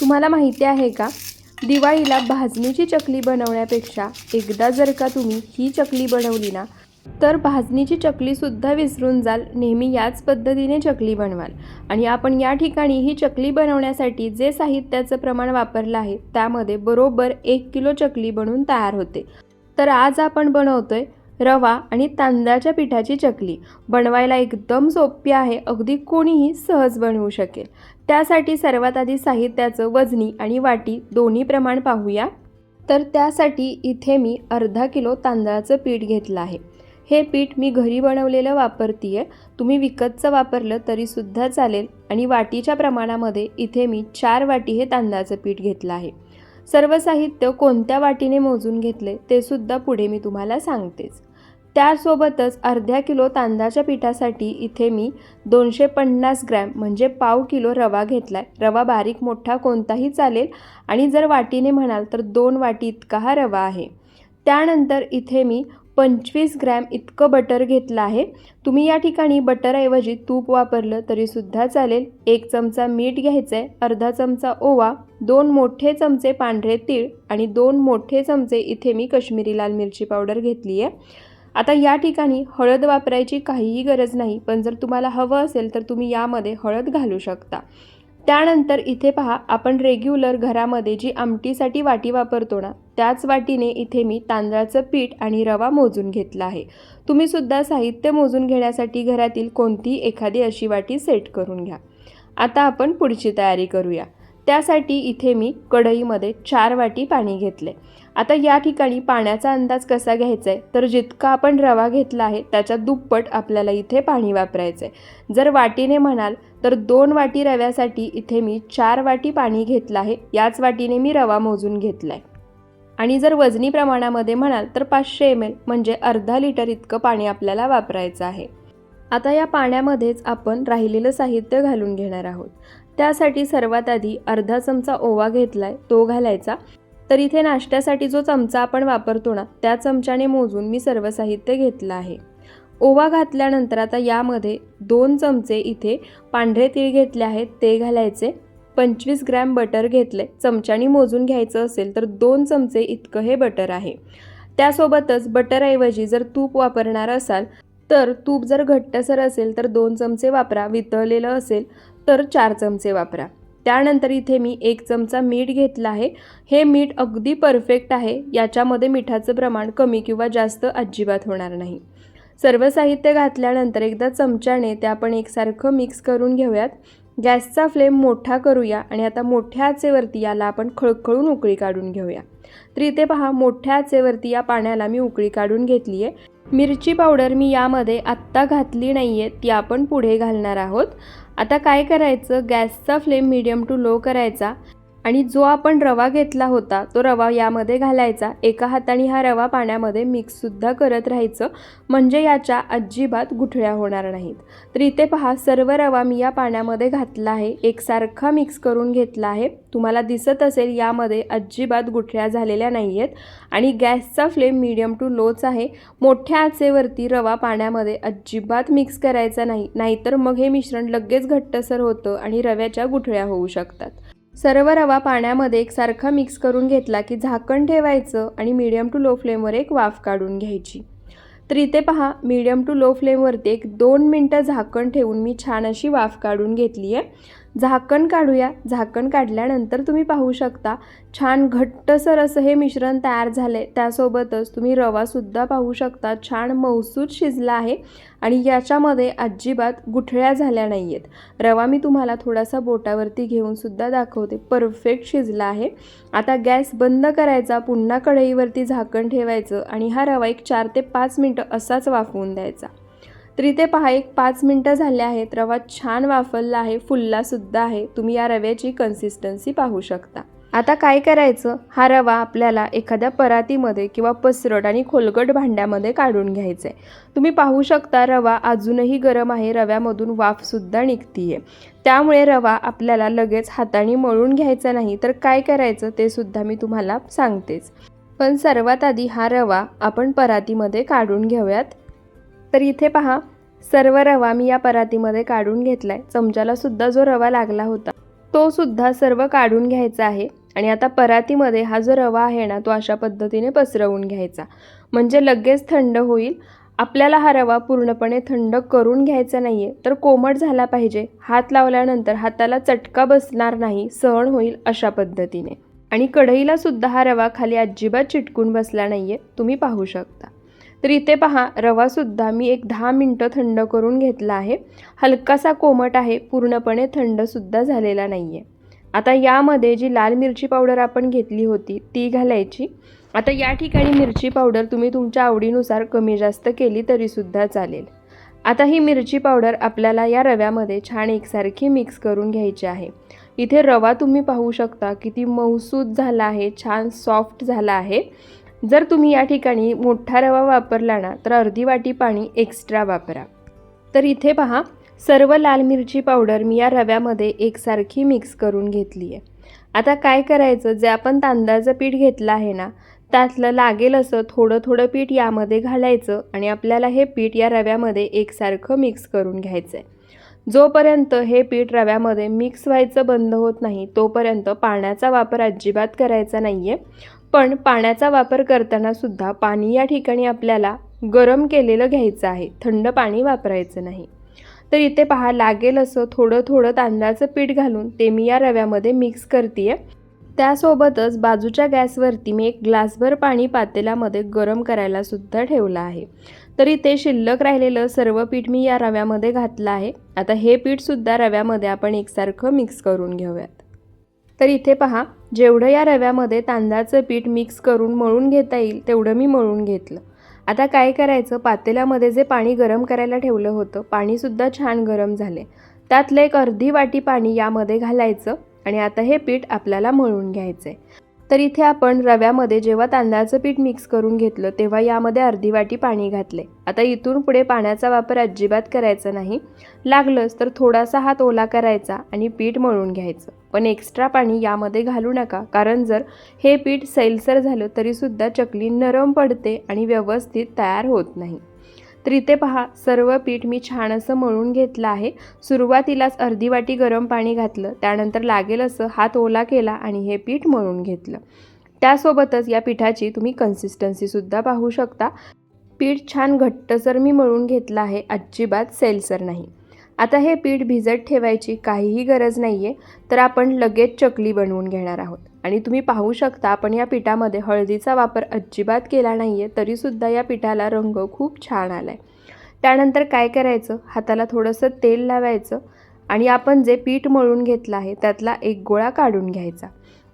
तुम्हाला माहिती आहे का? दिवाळीला भाजणीची चकली बनवण्यापेक्षा एकदा जर का तुम्ही ही चकली बनवली ना तर भाजणीची चकलीसुद्धा विसरून जाल. नेहमी याच पद्धतीने चकली बनवाल. आणि आपण या ठिकाणी ही चकली बनवण्यासाठी जे साहित्याचं प्रमाण वापरलं आहे त्यामध्ये बरोबर एक किलो चकली बनवून तयार होते. तर आज आपण बनवतोय रवा आणि तांदळाच्या पिठाची चकली. बनवायला एकदम सोपी आहे अगदी कोणीही सहज बनवू शकेल. त्यासाठी सर्वात आधी साहित्याचं वजनी आणि वाटी दोन्ही प्रमाण पाहूया. तर त्यासाठी इथे मी अर्धा किलो तांदळाचं पीठ घेतलं आहे. हे पीठ मी घरी बनवलेलं वापरते आहे तुम्ही विकतचं वापरलं तरीसुद्धा चालेल आणि वाटीच्या प्रमाणामध्ये इथे मी चार वाटी हे तांदळाचं पीठ घेतलं आहे. सर्व साहित्य कोणत्या वाटीने मोजून घेतले ते सुद्धा पुढे मी तुम्हाला सांगतेच. त्यासोबतच अर्ध्या किलो तांदळाच्या पिठासाठी इथे मी दोनशे पन्नास ग्रॅम म्हणजे पाव किलो रवा घेतला आहे रवा बारीक मोठा कोणताही चालेल आणि जर वाटीने म्हणाल तर दोन वाटी इतका हा रवा आहे. त्यानंतर इथे मी पंचवीस ग्रॅम इतकं बटर घेतलं आहे. तुम्ही या ठिकाणी बटरऐवजी तूप वापरलं तरीसुद्धा चालेल. एक चमचा मीठ घ्यायचं आहे अर्धा चमचा ओवा दोन मोठे चमचे पांढरे तीळ आणि दोन मोठे चमचे इथे मी कश्मीरी लाल मिरची पावडर घेतली आहे आता या ठिकाणी हळद वापरायची काहीही गरज नाही पण जर तुम्हाला हवं असेल तर तुम्ही यामध्ये हळद घालू शकता. त्यानंतर इथे पहा आपण रेग्युलर घरामध्ये जी आमटीसाठी वाटी वापरतो ना त्याच वाटीने इथे मी तांदळाचं पीठ आणि रवा मोजून घेतला आहे. तुम्हीसुद्धा साहित्य मोजून घेण्यासाठी घरातील कोणतीही एखादी अशी वाटी सेट करून घ्या. आता आपण पुढची तयारी करूया. त्यासाठी इथे मी कढईमध्ये चार वाटी पाणी घेतले. आता या ठिकाणी पाण्याचा अंदाज कसा घ्यायचा आहे तर जितका आपण रवा घेतला आहे त्याच्या दुप्पट आपल्याला इथे पाणी वापरायचं आहे जर वाटीने म्हणाल तर दोन वाटी रव्यासाठी इथे मी चार वाटी पाणी घेतलं आहे. याच वाटीने मी रवा मोजून घेतला आहे आणि जर वजनी प्रमाणामध्ये म्हणाल तर पाचशे एम एल म्हणजे अर्धा लिटर इतकं पाणी आपल्याला वापरायचं आहे. आता या पाण्यामध्येच आपण राहिलेलं साहित्य घालून घेणार आहोत. त्यासाठी सर्वात आधी अर्धा चमचा ओवा घेतला आहे तो घालायचा. तर इथे नाश्त्यासाठी जो चमचा आपण वापरतो ना त्या चमच्याने मोजून मी सर्व साहित्य घेतलं आहे. ओवा घातल्यानंतर आता यामध्ये दोन चमचे इथे पांढरे तीळ घेतले आहेत ते घालायचे. पंचवीस ग्रॅम बटर घेतले चमच्याने मोजून घ्यायचं असेल तर दोन चमचे इतकं हे बटर आहे. त्यासोबतच बटरऐवजी जर तूप वापरणार असाल तर तूप जर घट्टसर असेल तर दोन चमचे वापरा वितळलेलं असेल तर चार चमचे वापरा. त्यानंतर इथे मी एक चमचा मीठ घेतला आहे. हे मीठ अगदी परफेक्ट आहे. याच्यामध्ये मिठाचं प्रमाण कमी किंवा जास्त अजिबात होणार नाही. सर्व साहित्य घातल्यानंतर एकदा चमच्याने ते आपण एकसारखं मिक्स करून घेऊयात. गॅसचा फ्लेम मोठा करूया आणि आता मोठ्या आचेवरती याला आपण खळखळून उकळी काढून घेऊया. तर इथे पहा मोठ्या आचेवरती या पाण्याला मी उकळी काढून घेतली आहे मिरची पावडर मी यामध्ये आत्ता घातली नाही आहे ती आपण पुढे घालणार आहोत. आता काय करायचं? गॅसचा फ्लेम मिडियम टू लो करायचा. आणि जो आपण रवा घेतला होता तो रवा यामध्ये घालायचा. एका हाताने हा रवा पाण्यामध्ये मिक्ससुद्धा करत राहायचं. म्हणजे याच्या अजिबात गुठळ्या होणार नाहीत. तर इथे पहा सर्व रवा मी या पाण्यामध्ये घातला आहे. एकसारखा मिक्स करून घेतला आहे. तुम्हाला दिसत असेल यामध्ये अजिबात गुठळ्या झालेल्या नाही आहेत आणि गॅसचा फ्लेम मिडियम टू लोच आहे. मोठ्या आचेवरती रवा पाण्यामध्ये अजिबात मिक्स करायचा नाही. नाहीतर मग हे मिश्रण लगेच घट्टसर होतं आणि रव्याच्या गुठळ्या होऊ शकतात. सर्व रवा पाण्यामध्ये एकसारखा मिक्स करून घेतला की झाकण ठेवायचं आणि मीडियम टू लो फ्लेमवर एक वाफ काढून घ्यायची. तर इथे पहा मीडियम टू लो फ्लेमवरती एक दोन मिनटं झाकण ठेवून मी छान अशी वाफ काढून घेतली आहे झाकण काढूया. झाकण काढल्यानंतर तुम्ही पाहू शकता छान घट्टसर असं हे मिश्रण तयार झालं आहे त्यासोबतच तुम्ही रवासुद्धा पाहू शकता छान मौसूद शिजला आहे आणि याच्यामध्ये अजिबात गुठळ्या झाल्या नाही आहेत रवा मी तुम्हाला थोडासा बोटावरती घेऊन सुद्धा दाखवते. परफेक्ट शिजला आहे. आता गॅस बंद करायचा पुन्हा कढईवरती झाकण ठेवायचं आणि हा रवा एक चार ते पाच मिनटं असाच वाफवून द्यायचा. तर इथे पहा एक पाच मिनटं झाले आहेत. रवा छान वाफलला आहे फुललासुद्धा आहे. तुम्ही या रव्याची कन्सिस्टन्सी पाहू शकता. आता काय करायचं? हा रवा आपल्याला एखाद्या परातीमध्ये किंवा पसरट आणि खोलगट भांड्यामध्ये काढून घ्यायचं आहे तुम्ही पाहू शकता रवा अजूनही गरम आहे. रव्यामधून वाफसुद्धा निघतीये. त्यामुळे रवा आपल्याला लगेच हाताने मळून घ्यायचा नाही. तर काय करायचं? ते सुद्धा मी तुम्हाला सांगतेच. पण सर्वात आधी हा रवा आपण परातीमध्ये काढून घेऊयात. तर इथे पहा सर्व रवा मी या परातीमध्ये काढून घेतला आहे चमच्याला सुद्धा जो रवा लागला होता तो सुद्धा सर्व काढून घ्यायचा आहे. आणि आता परातीमध्ये हा जो रवा आहे ना तो अशा पद्धतीने पसरवून घ्यायचा. म्हणजे लगेच थंड होईल. आपल्याला हा रवा पूर्णपणे थंड करून घ्यायचा नाही आहे तर कोमट झाला पाहिजे. हात लावल्यानंतर हाताला चटका बसणार नाही. सहन होईल अशा पद्धतीने. आणि कढईला सुद्धा हा रवा खाली अजिबात चिटकून बसला नाही आहे तुम्ही पाहू शकता. तर इथे पहा रवासुद्धा मी एक दहा मिनटं थंड करून घेतला आहे. हलकासा कोमट आहे पूर्णपणे थंडसुद्धा झालेला नाही आहे आता यामध्ये जी लाल मिरची पावडर आपण घेतली होती ती घालायची. आता या ठिकाणी मिरची पावडर तुम्ही तुमच्या आवडीनुसार कमी जास्त केली तरीसुद्धा चालेल. आता ही मिरची पावडर आपल्याला या रव्यामध्ये छान एकसारखी मिक्स करून घ्यायची आहे. इथे रवा तुम्ही पाहू शकता किती मऊसूद झाला आहे छान सॉफ्ट झाला आहे. जर तुम्ही या ठिकाणी मोठा रवा वापरला ना तर अर्धी वाटी पाणी एक्स्ट्रा वापरा. तर इथे पहा सर्व लाल मिरची पावडर मी या रव्यामध्ये एकसारखी मिक्स करून घेतली आहे. आता काय करायचं जे आपण तांदळाचं पीठ घेतलं आहे ना त्यातलं लागेल असं थोडं थोडं पीठ यामध्ये घालायचं आणि आपल्याला हे पीठ या रव्यामध्ये एकसारखं मिक्स करून घ्यायचं आहे जोपर्यंत हे पीठ रव्यामध्ये मिक्स व्हायचं बंद होत नाही तोपर्यंत पाण्याचा वापर अजिबात करायचा नाही आहे पण पाण्याचा वापर करताना सुद्धा पाणी या ठिकाणी आपल्याला गरम केलेलं घ्यायचं आहे. थंड पाणी वापरायचं नाही. तर इथे पहा लागेल असं थोडं थोडं तांदळाचं पीठ घालून ते मी या रव्यामध्ये मिक्स करते आहे त्यासोबतच बाजूच्या गॅसवरती मी एक ग्लासभर पाणी पातेल्यामध्ये गरम करायला सुद्धा ठेवलं आहे. तर इथे शिल्लक राहिलेलं सर्व पीठ मी या रव्यामध्ये घातलं आहे. आता हे पीठसुद्धा रव्यामध्ये आपण एकसारखं मिक्स करून घेऊयात. तर इथे पहा जेवढं या रव्यामध्ये तांदळाचं पीठ मिक्स करून मळून घेता येईल तेवढं मी मळून घेतलं. आता काय करायचं पातेल्यामध्ये जे पाणी गरम करायला ठेवलं होतं पाणीसुद्धा छान गरम झाले. त्यातलं एक अर्धी वाटी पाणी यामध्ये घालायचं आणि आता हे पीठ आपल्याला मळून घ्यायचं आहे तर इथे आपण रव्यामध्ये जेव्हा तांदळाचं पीठ मिक्स करून घेतलं तेव्हा यामध्ये अर्धी वाटी पाणी घातले. आता इथून पुढे पाण्याचा वापर अजिबात करायचा नाही. लागलंच तर थोडासा हात ओला करायचा आणि पीठ मळून घ्यायचं. पण एक्स्ट्रा पाणी यामध्ये घालू नका. कारण जर हे पीठ सैलसर झालं तरीसुद्धा चकली नरम पडते आणि व्यवस्थित तयार होत नाही. तर इथे पहा सर्व पीठ मी छान असं मळून घेतलं आहे. सुरुवातीलाच अर्धी वाटी गरम पाणी घातलं त्यानंतर लागेल असं हात ओला केला आणि हे पीठ मळून घेतलं. त्यासोबतच या पिठाची तुम्ही कन्सिस्टन्सीसुद्धा पाहू शकता. पीठ छान घट्टसर मी मळून घेतलं आहे अजिबात सेलसर नाही. आता हे पीठ भिजत ठेवायची काहीही गरज नाही आहे तर आपण लगेच चकली बनवून घेणार आहोत. आणि तुम्ही पाहू शकता आपण या पिठामध्ये हळदीचा वापर अजिबात केला नाही आहे तरीसुद्धा या पिठाला रंग खूप छान आला आहे त्यानंतर काय करायचं? हाताला थोडंसं तेल लावायचं आणि आपण जे पीठ मळून घेतलं आहे त्यातला एक गोळा काढून घ्यायचा.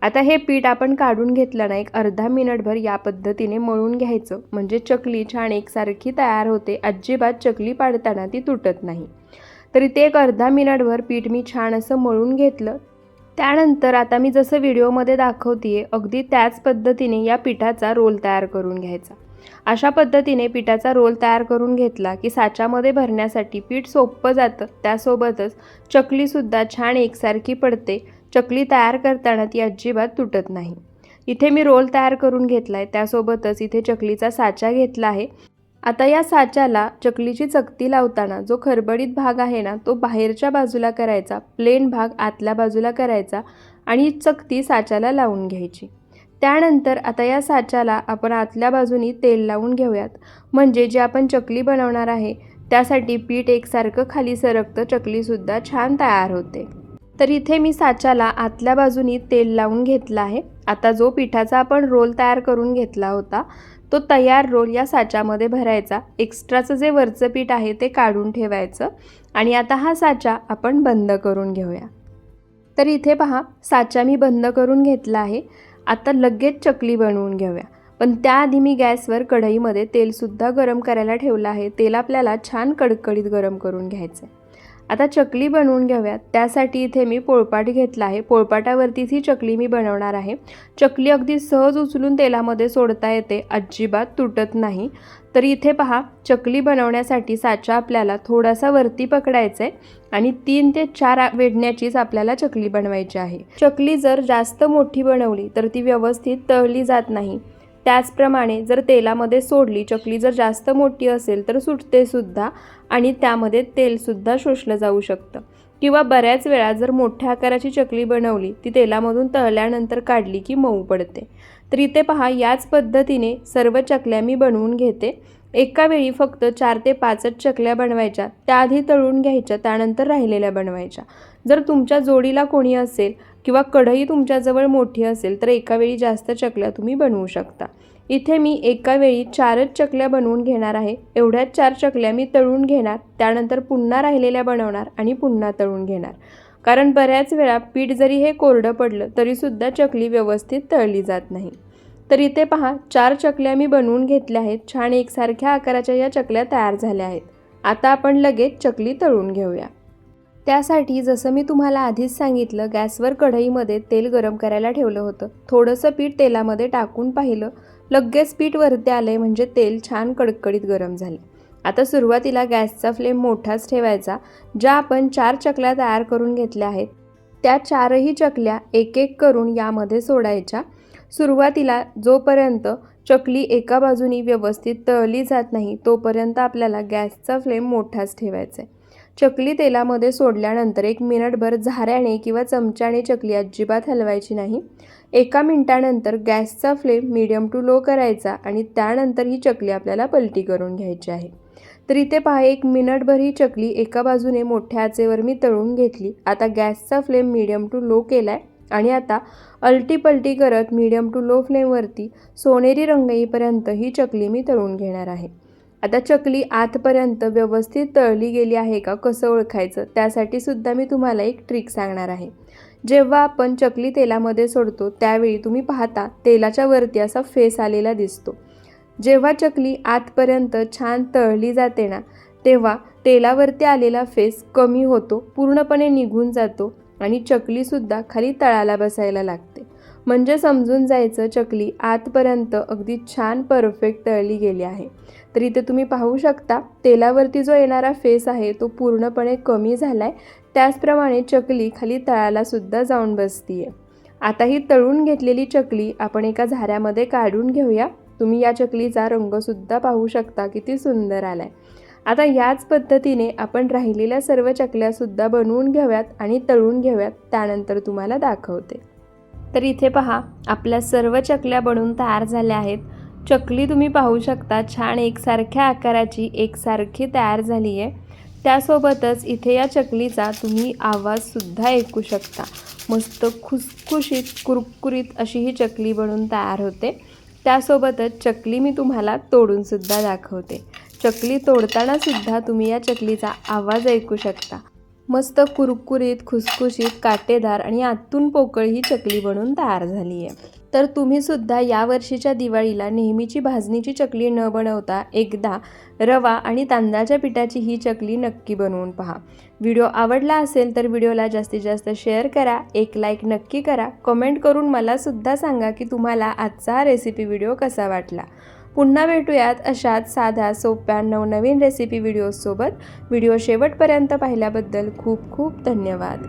आता हे पीठ आपण काढून घेतलं ना एक अर्धा मिनिटभर या पद्धतीने मळून घ्यायचं. म्हणजे चकली छान एकसारखी तयार होते अजिबात चकली पाडताना ती तुटत नाही. तर इथे एक अर्धा मिनिटभर पीठ मी छान असं मळून घेतलं. त्यानंतर आता मी जसं व्हिडिओमध्ये दाखवते अगदी त्याच पद्धतीने या पिठाचा रोल तयार करून घ्यायचा. अशा पद्धतीने पिठाचा रोल तयार करून घेतला की साच्यामध्ये भरण्यासाठी पीठ सोपं जातं. त्यासोबतच चकलीसुद्धा छान एकसारखी पडते. चकली तयार करताना ती अजिबात तुटत नाही. इथे मी रोल तयार करून घेतला आहे त्यासोबतच इथे चकलीचा साचा घेतला आहे. आता या साच्याला चकलीची चकती लावताना जो खरबडीत भाग आहे ना तो बाहेरच्या बाजूला करायचा प्लेन भाग आतल्या बाजूला करायचा आणि चकती साच्याला लावून घ्यायची. त्यानंतर आता या साच्याला आपण आतल्या बाजूनी तेल लावून घेऊयात. म्हणजे जे आपण चकली बनवणार आहे त्यासाठी पीठ एकसारखं खाली सरकतं चकलीसुद्धा छान तयार होते. तर इथे मी साच्याला आतल्या बाजूनी तेल लावून घेतलं आहे. आता जो पिठाचा आपण रोल तयार करून घेतला होता तो तयार रोल या साच्यामध्ये भरायचा. एक्स्ट्राचं जे वरचं पीठ आहे ते काढून ठेवायचं आणि आता हा साचा आपण बंद करून घेऊया. तर इथे पहा साचा मी बंद करून घेतला आहे. आता लगेच चकली बनवून घेऊया. पण त्याआधी मी गॅसवर कढईमध्ये तेलसुद्धा गरम करायला ठेवलं आहे. तेल आपल्याला छान कडकडीत गरम करून घ्यायचं आहे आता चकली बनवून घेऊयात त्यासाठी इथे मी पोळपाट घेतला आहे. पोळपाटावरतीच ही चकली मी बनवणार आहे. चकली अगदी सहज उचलून तेलामध्ये सोडता येते. अजिबात तुटत नाही. तर इथे पहा चकली बनवण्यासाठी साचा आपल्याला थोडासा वरती पकडायचा आहे आणि तीन ते चार वेढण्याचीच आपल्याला चकली बनवायची आहे. चकली जर जास्त मोठी बनवली तर ती व्यवस्थित तळली जात नाही. त्याचप्रमाणे जर तेलामध्ये सोडली चकली जर जास्त मोठी असेल तर सुटते सुद्धा आणि त्यामध्ये तेलसुद्धा शोषलं जाऊ शकतं. किंवा बऱ्याच वेळा जर मोठ्या आकाराची चकली बनवली ती तेलामधून तळल्यानंतर काढली की मऊ पडते. तर इथे पहा याच पद्धतीने सर्व चकल्या मी बनवून घेते. एका वेळी फक्त चार ते पाचच चकल्या बनवायच्या त्याआधी तळून घ्यायच्या त्यानंतर राहिलेल्या बनवायच्या. जर तुमच्या जोडीला कोणी असेल किंवा कढई तुमच्याजवळ मोठी असेल तर एका वेळी जास्त चकल्या तुम्ही बनवू शकता. इथे मी एका वेळी चारच चकल्या बनवून घेणार आहे. एवढ्याच चार चकल्या मी तळून घेणार त्यानंतर पुन्हा राहिलेल्या बनवणार आणि पुन्हा तळून घेणार. कारण बऱ्याच वेळा पीठ जरी हे कोरडं पडलं तरीसुद्धा चकली व्यवस्थित तळली जात नाही. तर इथे पहा चार चकल्या मी बनवून घेतल्या आहेत. छान एकसारख्या आकाराच्या या चकल्या तयार झाल्या आहेत. आता आपण लगेच चकली तळून घेऊया. त्यासाठी जसं मी तुम्हाला आधीच सांगितलं गॅसवर कढईमध्ये तेल गरम करायला ठेवलं होतं. थोडंसं पीठ तेलामध्ये टाकून पाहिलं. लगेच पीठ वरती आले म्हणजे तेल छान कडकडीत गरम झाले. आता सुरुवातीला गॅसचा फ्लेम मोठाच ठेवायचा. ज्या आपण चार चकल्या तयार करून घेतल्या आहेत त्या चारही चकल्या एक एक करून यामध्ये सोडायच्या. सुरुवातीला जोपर्यंत चकली एका बाजूनी व्यवस्थित तळली जात नाही तोपर्यंत आपल्याला गॅसचा फ्लेम मोठाच ठेवायचा आहे चकली तेलामध्ये सोडल्यानंतर एक मिनिटभर झाऱ्याने किंवा चमच्याने चकली अजिबात हलवायची नाही. एका मिनिटानंतर गॅसचा फ्लेम मीडियम टू लो करायचा आणि त्यानंतर ही चकली आपल्याला पलटी करून घ्यायची आहे. तर इथे पहा एक मिनिटभर ही चकली एका बाजूने मोठ्या आचेवर मी तळून घेतली. आता गॅसचा फ्लेम मीडियम टू लो केला आहे आणि आता अल्टीपलटी करत मीडियम टू लो फ्लेमवरती सोनेरी रंग येईपर्यंत ही चकली मी तळून घेणार आहे. आता चकली आतपर्यंत व्यवस्थित तळली गेली आहे का? कसं ओळखायचं? त्यासाठी सुद्धा मी तुम्हाला एक ट्रिक सांगणार आहे. जेव्हा आपण चकली तेलामध्ये सोडतो त्यावेळी तुम्ही पाहता तेलाच्या वरती असा फेस आलेला दिसतो. जेव्हा चकली आतपर्यंत छान तळली जाते ना तेव्हा तेलावरती आलेला फेस कमी होतो पूर्णपणे निघून जातो आणि चकलीसुद्धा खाली तळाला बसायला लागते. म्हणजे समजून जायचं चकली आतपर्यंत अगदी छान परफेक्ट तळली गेली आहे. तर इथे तुम्ही पाहू शकता तेलावरती जो येणारा फेस आहे तो पूर्णपणे कमी झाला आहे त्याचप्रमाणे चकली खाली तळालासुद्धा जाऊन जाऊन बसतीये. आता ही तळून घेतलेली चकली आपण एका झाऱ्यामध्ये काढून घेऊया. तुम्ही या चकलीचा रंगसुद्धा पाहू शकता किती सुंदर आलाय. आता याच पद्धतीने आपण राहिलेल्या सर्व चकल्यासुद्धा बनवून घेऊयात आणि तळून घेऊयात त्यानंतर तुम्हाला दाखवते. तर इथे पहा आपल्या सर्व चकल्या बनवून तयार झाल्या आहेत. चकली तुम्ही पाहू शकता. छान एकसारख्या आकाराची एकसारखी तयार झाली आहे त्यासोबतच इथे या चकलीचा तुम्ही आवाजसुद्धा ऐकू शकता. मस्त खुसखुशीत कुरकुरीत अशी ही चकली बनून तयार होते. त्यासोबतच चकली मी तुम्हाला तोडूनसुद्धा दाखवते. चकली तोडतानासुद्धा तुम्ही या चकलीचा आवाज ऐकू शकता. मस्त कुरकुरीत खुसखुशीत काटेदार आणि आतून पोकळ ही चकली बनून तयार झाली आहे तर तुम्ही सुद्धा या वर्षीच्या दिवाळीला नेहमीची भाजणीची चकली न बनवता एकदा रवा आणि तांदळाच्या पिठाची ही चकली नक्की बनवून पहा. व्हिडिओ आवडला असेल तर व्हिडिओला जास्तीत जास्त शेअर करा एक लाईक नक्की करा. कमेंट करून मलासुद्धा सांगा की तुम्हाला आजचा रेसिपी व्हिडिओ कसा वाटला. पुन्हा भेटूयात अशाच साध्या सोप्या नवनवीन रेसिपी व्हिडिओजसोबत व्हिडिओ शेवटपर्यंत पाहिल्याबद्दल खूप खूप धन्यवाद.